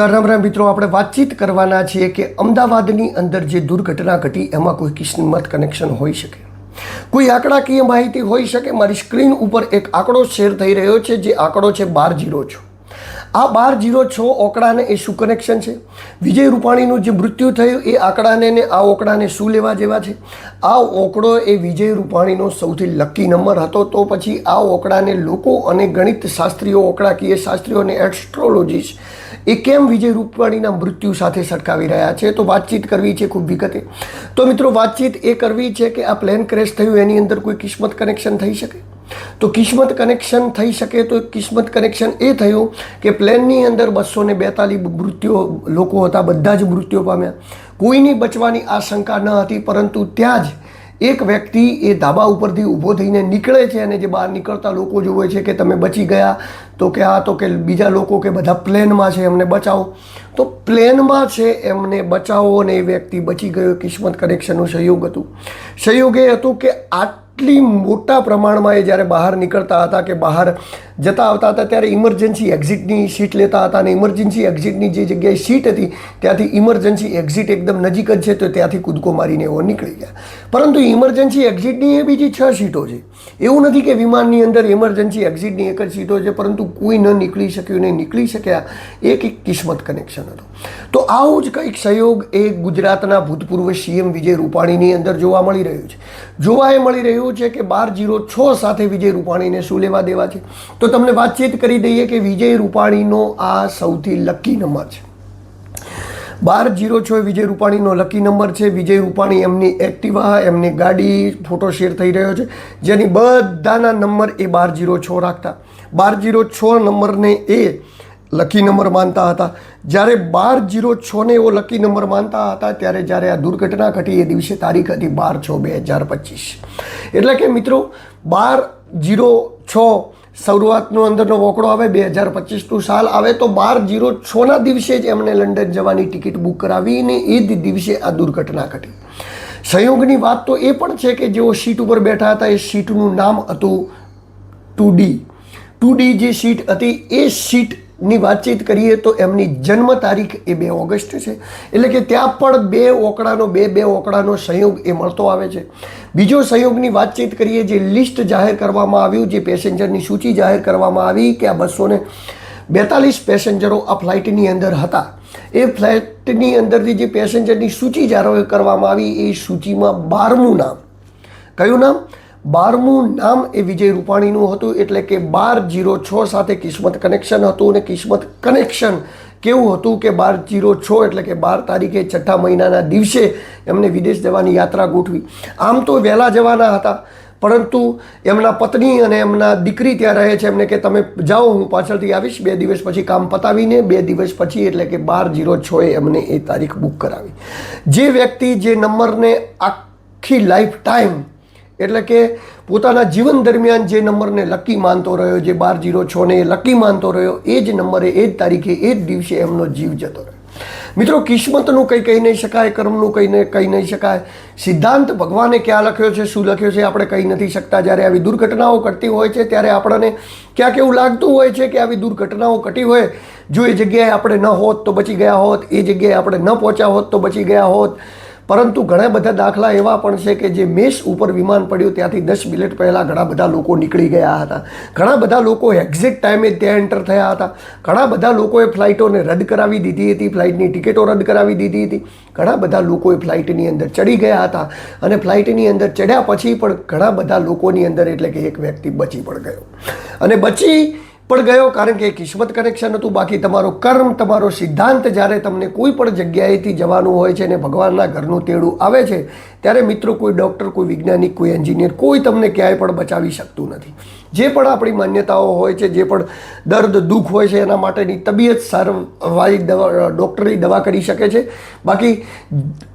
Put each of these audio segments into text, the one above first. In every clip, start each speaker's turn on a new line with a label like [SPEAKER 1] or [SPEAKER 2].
[SPEAKER 1] નમસ્કાર, રામ રામ મિત્રો. આપણે વાતચીત કરવાના છીએ કે અમદાવાદની અંદર જે દુર્ઘટના ઘટી, એમાં કોઈ કિસ્મત કનેક્શન હોઈ શકે? કોઈ આંકડાકીય માહિતી હોઈ શકે? મારી સ્ક્રીન ઉપર એક આંકડો શેર થઈ રહ્યો છે, જે આંકડો છે બાર જીરો છો. આ બાર જીરો છ ઓકડાને એ શું કનેક્શન છે? વિજય રૂપાણીનું જે મૃત્યુ થયું, એ આંકડાને ને આ ઓકડાને શું લેવા જેવા છે? આ ઓકડો એ વિજય રૂપાણીનો સૌથી લકી નંબર હતો. તો પછી આ ઓકડાને લોકો અને ગણિત શાસ્ત્રીઓ, ઓકડાકીય શાસ્ત્રીઓ અને એસ્ટ્રોલોજીસ્ટ એ કેમ વિજય રૂપાણીના મૃત્યુ સાથે સટકાવી રહ્યા છે? તો વાતચીત કરવી છે ખૂબ વિગતે. તો મિત્રો, વાતચીત એ કરવી છે કે આ પ્લેન ક્રેશ થયું, એની અંદર કોઈ કિસ્મત કનેક્શન થઈ શકે? તો કિસ્મત કનેક્શન થઈ શકે તો કિસ્મત કનેક્શન એ થયું કે પ્લેનની અંદર બસો ને બેતાલીસ મૃત્યુ લોકો હતા, બધા જ મૃત્યુ પામ્યા. કોઈની બચવાની આશંકા ન હતી, પરંતુ ત્યાં જ એક વ્યક્તિ એ ધાબા ઉપરથી ઊભો થઈને નીકળે છે અને જે બહાર નીકળતા લોકો જોવે છે કે તમે બચી ગયા, તો કે આ તો કે બીજા લોકો કે બધા પ્લેનમાં છે એમને બચાવો. તો પ્લેનમાં છે એમને બચાવો અને એ વ્યક્તિ બચી ગયો, કિસ્મત કનેક્શનનું સહયોગ હતું. સહયોગ એ હતું કે આટલી મોટા પ્રમાણમાં એ જ્યારે બહાર નીકળતા હતા કે બહાર જતા આવતા હતા, ત્યારે ઇમરજન્સી એક્ઝિટની સીટ લેતા હતા અને ઇમરજન્સી એક્ઝિટની જે જગ્યાએ સીટ હતી, ત્યાંથી ઇમરજન્સી એક્ઝિટ એકદમ નજીક જ છે, તો ત્યાંથી કૂદકો મારીને એવો નીકળી ગયા. પરંતુ ઇમરજન્સી એક્ઝિટની એ બીજી છ સીટો છે. એવું નથી કે વિમાનની અંદર ઇમરજન્સી એક્ઝિટની એક જ સીટો છે, પરંતુ કોઈ ન નીકળી શક્યું નહીં નીકળી શક્યા, એક એક કિસ્મત કનેક્શન હતું. તો આવું જ કંઈક સહયોગ એ ગુજરાતના ભૂતપૂર્વ સીએમ વિજય રૂપાણીની અંદર જોવા મળી રહ્યું છે. જોવા એ મળી રહ્યું છે કે બાર જીરો છ સાથે વિજય રૂપાણીને શું લેવા દેવા છે? તો તમને વાતચીત કરી દઈએ કે વિજય રૂપાણીનો આ સૌથી લકી નંબર છે. બાર જીરો છ વિજય રૂપાણીનો લકી નંબર છે. વિજય રૂપાણી એમની એક્ટિવા, એમની ગાડી ફોટો શેર થઈ રહ્યો છે. જેની બધાના નંબર એ બાર જીરો છ રાખતા. બાર જીરો છ નંબરને એ લકી નંબર માનતા હતા. જ્યારે બાર જીરો છને એવો લકી નંબર માનતા હતા, ત્યારે જ્યારે આ દુર્ઘટના ઘટી એ દિવસે તારીખ હતી બાર છ બે હજાર પચીસ. એટલે કે મિત્રો, બાર જીરો છ શરૂઆતનો અંદરનો વોકડો આવે, બે હજાર પચીસનું સાલ આવે, તો બાર જીરો છના દિવસે જ એમણે લંડન જવાની ટિકિટ બુક કરાવી અને એ જ દિવસે આ દુર્ઘટના ઘટી. સંયોગની વાત તો એ પણ છે કે જેઓ સીટ ઉપર બેઠા હતા, એ સીટનું નામ હતું ટુ ડી ટુ ડી જે સીટ હતી, એ સીટની વાતચીત કરીએ તો એમની જન્મ તારીખ એ બે ઓગસ્ટ છે. એટલે કે ત્યાં પણ બે ઓકડાનો, બે બે ઓકડાનો સંયોગ એ મળતો આવે છે. બીજો સંયોગની વાતચીત કરીએ, જે લિસ્ટ જાહેર કરવામાં આવ્યું, જે પેસેન્જરની સૂચિ જાહેર કરવામાં આવી કે આ બસોને બેતાલીસ પેસેન્જરો આ ફ્લાઇટની અંદર હતા. એ ફ્લાઇટની અંદરથી જે પેસેન્જરની સૂચિ જાહેર કરવામાં આવી, એ સૂચિમાં બારમું નામ. કયું નામ? બારમું નામ એ વિજય રૂપાણીનું હતું એટલે કે બાર જીરો છ સાથે કિસ્મત કનેક્શન હતું અને કિસ્મત કનેક્શન કેવું હતું કે બાર જીરો છ એટલે કે બાર તારીખે છઠ્ઠા મહિનાના દિવસે એમને વિદેશ જવાની યાત્રા ગોઠવી. આમ તો વહેલા જવાના હતા, પરંતુ એમના પત્ની અને એમના દીકરી ત્યાં રહે છે. એમને કે તમે જાઓ, હું પાછળથી આવીશ. બે દિવસ પછી કામ પતાવીને, બે દિવસ પછી એટલે કે બાર જીરો છએ એમને એ તારીખ બુક કરાવી. જે વ્યક્તિ જે નંબરને આખી લાઈફ ટાઈમ એટલે કે પોતાના જીવન દરમિયાન જે નંબરને લકી માનતો રહ્યો, જે બાર જીરો છને એ લકી માનતો રહ્યો, એ જ નંબરે, એ જ તારીખે, એ જ દિવસે એમનો જીવ જતો રહ્યો. મિત્રો, કિસ્મતનું કંઈ કહી નહીં શકાય, કર્મનું કંઈ કહી નહીં શકાય. સિદ્ધાંત ભગવાને ક્યાં લખ્યો છે, શું લખ્યો છે, આપણે કહી નથી શકતા. જ્યારે આવી દુર્ઘટનાઓ ઘટતી હોય છે, ત્યારે આપણને ક્યાંક એવું લાગતું હોય છે કે આવી દુર્ઘટનાઓ ઘટી હોય. જો એ જગ્યાએ આપણે ન હોત તો બચી ગયા હોત, એ જગ્યાએ આપણે ન પહોંચ્યા હોત તો બચી ગયા હોત. પરંતુ ઘણા બધા દાખલા એવા પણ છે કે જે મેષ ઉપર વિમાન પડ્યું, ત્યાંથી દસ મિનિટ પહેલાં ઘણા બધા લોકો નીકળી ગયા હતા. ઘણા બધા લોકો એક્ઝેક્ટ ટાઈમે ત્યાં એન્ટર થયા હતા. ઘણા બધા લોકોએ ફ્લાઇટોને રદ કરાવી દીધી હતી ફ્લાઇટની ટિકિટો રદ કરાવી દીધી હતી. ઘણા બધા લોકોએ ફ્લાઇટની અંદર ચડી ગયા હતા અને ફ્લાઇટની અંદર ચડ્યા પછી પણ ઘણા બધા લોકોની અંદર એટલે કે એક વ્યક્તિ બચી પણ ગયો. અને બચી પણ ગયો કારણ કે કિસ્મત કનેક્શન હતું. બાકી તમારો કર્મ, તમારો સિદ્ધાંત જ્યારે તમને કોઈ પણ જગ્યાએથી જવાનું હોય છે અને ભગવાનના ઘરનું તેડું આવે છે, ત્યારે મિત્રો કોઈ ડૉક્ટર કોઈ વૈજ્ઞાનિક, કોઈ એન્જિનિયર કોઈ તમને ક્યાંય પણ બચાવી શકતું નથી. જે પણ આપણી માન્યતાઓ હોય છે, જે પણ દર્દ, દુઃખ હોય છે, એના માટેની તબિયત સારવારી, દવા ડૉક્ટરી દવા કરી શકે છે. બાકી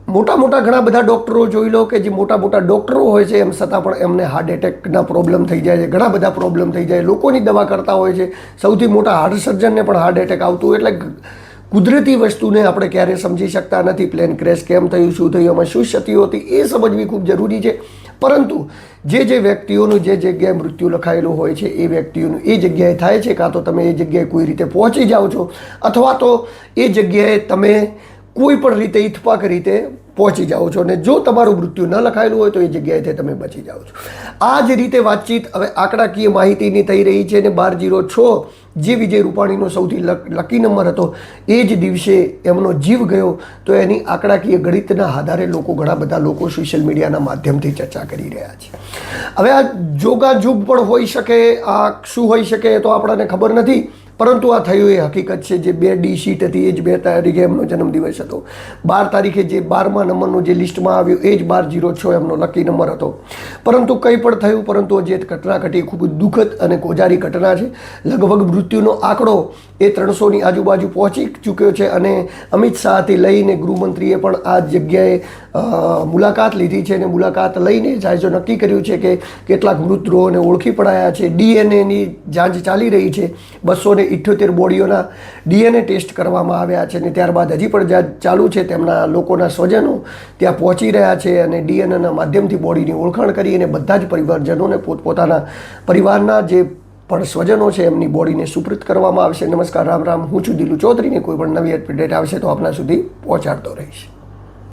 [SPEAKER 1] મોટા મોટા ઘણા બધા ડૉક્ટરો જોઈ લો કે જે મોટા મોટા ડૉક્ટરો હોય છે, એમ છતાં પણ એમને હાર્ટ એટેકના પ્રોબ્લેમ થઈ જાય છે, ઘણા બધા પ્રોબ્લેમ થઈ જાય લોકોની દવા કરતા હોય છે. સૌથી મોટા હાર્ટ સર્જનને પણ હાર્ટ એટેક આવતું એટલે કુદરતી વસ્તુને આપણે ક્યારેય સમજી શકતા નથી. પ્લેન ક્રેશ કેમ થયું, શું થયું એમાં શું ક્ષતિઓ હતી, એ સમજવી ખૂબ જરૂરી છે. પરંતુ જે જે વ્યક્તિઓનું જે જગ્યાએ મૃત્યુ લખાયેલું હોય છે, એ વ્યક્તિઓનું એ જગ્યાએ થાય છે, કાં તો તમે એ જગ્યાએ કોઈ રીતે પહોંચી જાઓ છો, અથવા તો એ જગ્યાએ તમે કોઈ પણ રીતે ઇથપાક રીતે પહોંચી જાઓ છો અને જો તમારું મૃત્યુ ન લખાયેલું હોય તો એ જગ્યાએથી તમે બચી જાઓ છો. આ જ રીતે વાતચીત હવે આંકડાકીય માહિતીની થઈ રહી છે અને બાર જીરો છ જે વિજય રૂપાણીનો સૌથી લક- નંબર હતો, એ જ દિવસે એમનો જીવ ગયો. તો એની આંકડાકીય ગણિતના આધારે લોકો ઘણા બધા લોકો સોશિયલ મીડિયાના માધ્યમથી ચર્ચા કરી રહ્યા છે. હવે આ જોગાજુગ પણ હોઈ શકે, આ શું હોઈ શકે તો આપણને ખબર નથી. પરંતુ આ થયું એ હકીકત છે જે બે ડી શીટ હતી, એ જ બે તારીખે એમનો જન્મદિવસ હતો. બાર તારીખે જે બારમા નંબરનું જે લિસ્ટમાં આવ્યું, એ જ બાર જીરો છ એમનો લકી નંબર હતો. પરંતુ કંઈ પણ થયું, પરંતુ જે ઘટના ઘટી, ખૂબ દુઃખદ અને કોજારી ઘટના છે. લગભગ મૃત્યુનો આંકડો એ ત્રણસોની આજુબાજુ પહોંચી ચૂક્યો છે અને અમિત શાહથી લઈને ગૃહમંત્રીએ પણ આ જગ્યાએ મુલાકાત લીધી છે અને મુલાકાત લઈને જાયજો નક્કી કર્યું છે કે કેટલાક મૃતદેહોને ઓળખી પડાયા છે. ડીએનએની જાંચ ચાલી રહી છે. બસો ને ઇઠ્યોતેર બોડીઓના ડીએનએ ટેસ્ટ કરવામાં આવ્યા છે અને ત્યારબાદ હજી પણ જાંચ ચાલુ છે. તેમના લોકોના સ્વજનો ત્યાં પહોંચી રહ્યા છે અને ડીએનએના માધ્યમથી બોડીની ઓળખાણ કરી અને બધા જ પરિવારજનોને પોતપોતાના પરિવારના જે પણ સ્વજનો છે એમની બોડીને સુપ્રત કરવામાં આવશે. નમસ્કાર, રામ રામ. હું છું દિલુ ચૌધરીને. કોઈ પણ નવી અપડેટ આવશે તો આપના સુધી પહોંચાડતો રહીશ.